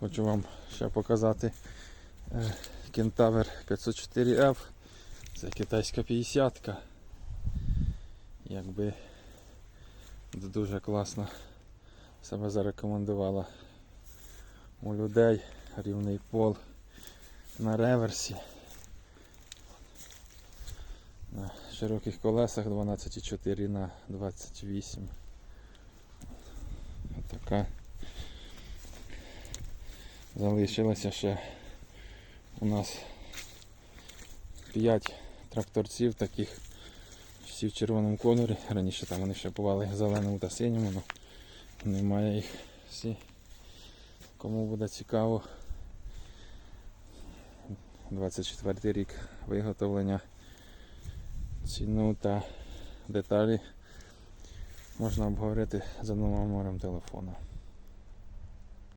Хочу вам ще показати е, Кентавр 504F. Це китайська 50-ка. Якби дуже класно себе зарекомендувала у людей рівний пол на реверсі. На широких колесах 12,4 на 28. Така. Залишилося ще у нас 5 тракторців таких всі в червоному кольорі. Раніше там вони ще бували зеленому та синьому, але немає їх всі. Кому буде цікаво. 24 рік виготовлення ціну та деталі можна обговорити за номером телефону.